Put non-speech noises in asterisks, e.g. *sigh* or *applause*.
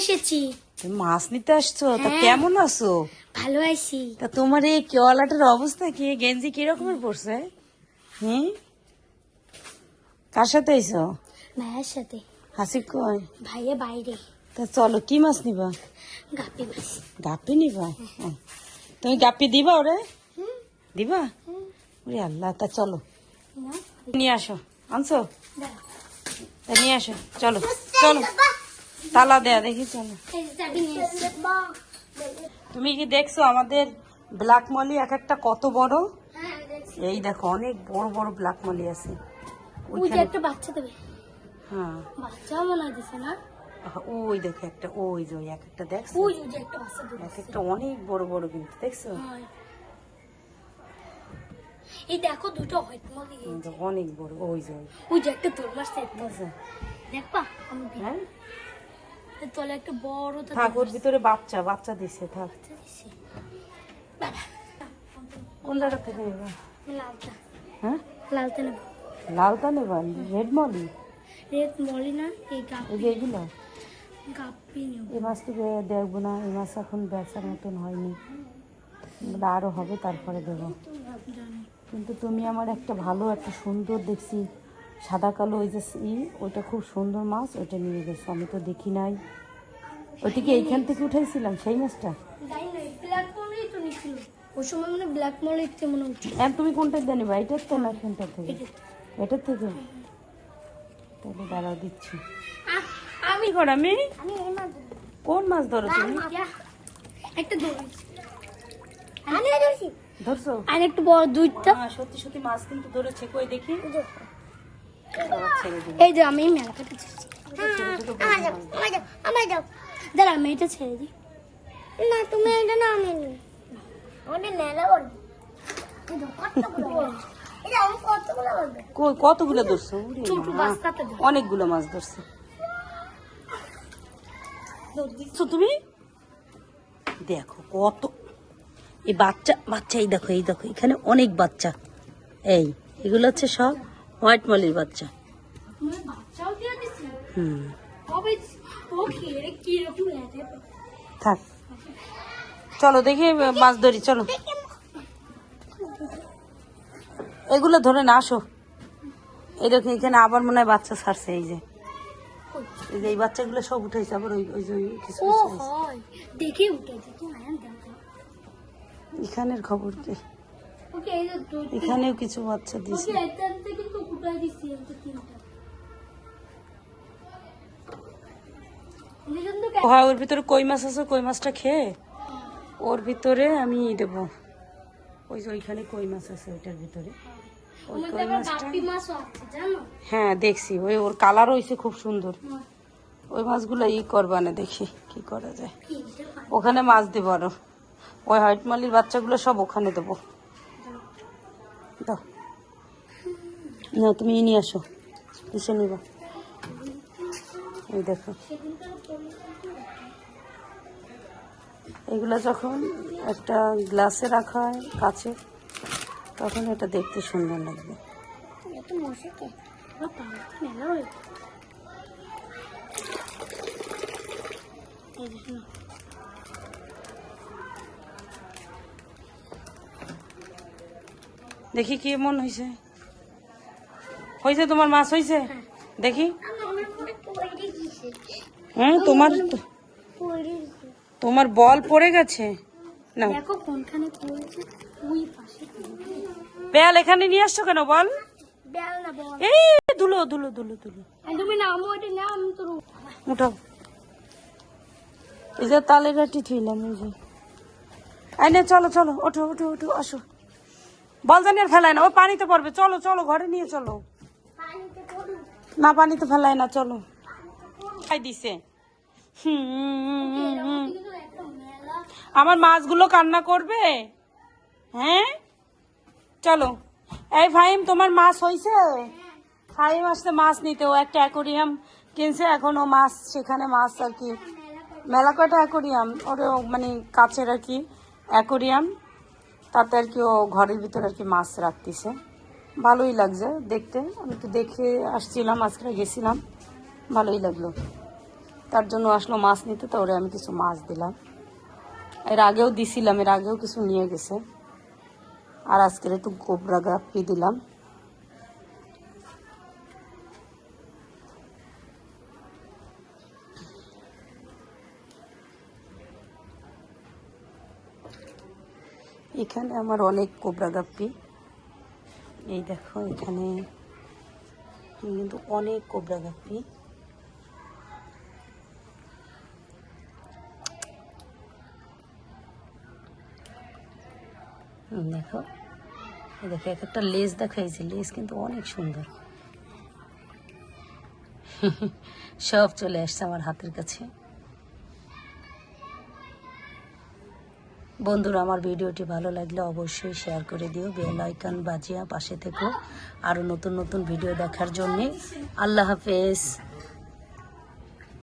এসেছি। তুমি মাছ নিতে আসছো? তা হ্যাঁ। কেমন আছো? ভালো আছি। তা তোমার এই কেওয়ালাটার অবস্থা কি? গেঞ্জি কিরকমের পড়ছে হুম? কার সাথে আইছো? ভাইয়ের সাথে। হাসি কয়? ভাইয়া বাইরে। তা চলো কি মাছ নিবা? গাপি মাছ। গাপি নিবা? হ্যাঁ। তুমি গাপি দিবা ওরে? দিবা? ওরে আল্লাহ তা চলো। নিয়ে আসো। আনছো? নিয়ে আসো। চলো চলো। তালা দেয়া দেখি চলো। তুমি কি দেখছ আমাদের ব্ল্যাক মলি এক একটা কত বড়? এই দেখো অনেক বড় বড় ব্ল্যাক মলি আছে। ওই যে একটা বাচ্চা দেবে। হ্যাঁ। মনে না? ওই দেখো একটা ওই যে এক একটা দেখছ? ওই যে একটা বাচ্চা দেবে। এক একটা অনেক বড় বড় কিন্তু দেখছ? এই দেখো দুটো হোয়াইট মলি অনেক বড় ওই যে ওই। যে একটা দেখবা? আমি হ্যাঁ? তলে একটা বড় থাক ওর ভিতরে বাচ্চা বাচ্চা দিছে থাক। কোন জায়গা থেকে নেবা লালটা। হ্যাঁ? লালটা নেব। লালটা নেবা রেড মলি? রেড মলি না এই গাপ এই যে এগুলো? নেব। এই মাছ তো দেখব না এই মাছ এখন বেচার মতন হয়নি। এগুলো আরও হবে তারপরে দেবো। কিন্তু তুমি আমার একটা ভালো একটা সুন্দর দেখছি। সাদা কালো ওই যে ই ওইটা খুব সুন্দর মাছ ওইটা নিয়ে গেছো আমি তো দেখি নাই। ওইটা কি এইখান থেকে উঠাইছিলাম সেই মাছটা? জানি ওই সময় মানে ব্ল্যাক মলি মনে হচ্ছে এখন তুমি কোনটা জানিবা এটার তো না এখানটা থেকে। এটার থেকে। তাহলে দাঁড়াও দিচ্ছি। আমি করো কোন মাছ ধরো তুমি? একটা ধরেছি আমি ধরছো। আর একটু বড় দুইটা সত্যি সত্যি মাছ কিন্তু ধরেছে কই দেখি। এই যে আমি মেলা কেটেছি দাঁড়া আমি এটা ছেড়ে দিই। না তুমি এটা না আমি আমাদের মেলা বল কতগুলো ধরছো? অনেকগুলো মাছ ধরছে তুমি? দেখো কত। এই বাচ্চা বাচ্চা এই দেখো এই দেখো এখানে অনেক বাচ্চা। এই এগুলো হচ্ছে সব হোয়াইট মলির বাচ্চা। হুম। থাক। চলো দেখি মাছ ধরি চলো। এগুলো ধরে না আসো। এই দেখো এখানে আবার মনে হয় বাচ্চা ছাড়ছে এই যে। এই যে এই বাচ্চাগুলো সব উঠেছে আবার ওই ওই যে ওই কিছু দেখে উঠেছে। এখানের খবর কি? এখানেও কিছু বাচ্চা দিছে হয় ওর ভিতরে কই মাছ আছে? কই মাছটা খেয়ে? ওর ভিতরে আমি দেব। ওই যে ওইখানে কই মাছ আছে ওইটার ভিতরে। ওই কই মাছটা? হ্যাঁ দেখছি। ওই ওর কালার হয়েছে খুব সুন্দর। ওই মাছগুলো ই করবা না দেখি কি করা যায়। ওখানে মাছ দেবো আরও। ওই হোয়াইট মালির বাচ্চাগুলো সব ওখানে দেবো। না, তুমি নিয়ে আসো। কিসে নিবা। এই দেখো। এগুলো যখন একটা গ্লাসে রাখা হয় কাছে, তখন এটা দেখতে সুন্দর লাগবে। এই দেখি কি মন হয়েছে হয়েছে তোমার মাছ হয়েছে দেখি। হ্যাঁ তোমার তোমার বল পড়ে গেছে। না বেল এখানে নিয়ে আসছো কেন বল? এই দুলো দুলো দুলো দুলো। উঠাও। এই যে তালের আটি থইলাম এই যে। আই না চলো চলো ওঠো ওঠো ওঠো আসো। বল জানি আর ফেলায় না ও পানিতে পড়বে। চলো চলো ঘরে নিয়ে চলো। না পানিতে ফেলায় না চলো। খাই দিছে। আমার মাছগুলো কান্না করবে? হ্যাঁ? চলো। এই ফাইম তোমার মাছ হয়েছে ফাইম আসতে মাছ নিতে। ও একটা অ্যাকোরিয়াম কিনছে এখন ও মাছ সেখানে মাছ আর কি। মেলা কয়টা অ্যাকোরিয়াম? ওর মানে কাছের আর কি। অ্যাকোরিয়াম। তাতে আর কি ও ঘরের ভিতরে আর কি মাছ রাখতেছে। ভালোই লাগছে দেখতে। আমি তো দেখে আসছিলাম, আজকে গেছিলাম। ভালোই লাগল। তার জন্য আসলো মাছ নিতে, তো ওরে আমি কিছু মাছ দিলাম। এর আগেও দিছিলাম, এর আগেও কিছু নিয়ে গেছে। আর আজকের একটু গোবরা গাপি দিলাম। এখানে আমার অনেক কোবরা গাপ্পি। এই দেখো, এখানে কিন্তু অনেক কোবরা গাপ্পি। দেখো দেখো, এক একটা লেজ দেখাইছে, লেজ কিন্তু অনেক সুন্দর। *laughs* সব চলে আসছে আমার হাতের কাছে। বন্ধুরা, আমার ভিডিওটি ভালো লাগলে অবশ্যই শেয়ার করে দিও বেল আইকন বাজিয়া পাশে থেকো। আরও নতুন নতুন ভিডিও দেখার জন্যে আল্লাহ হাফেজ।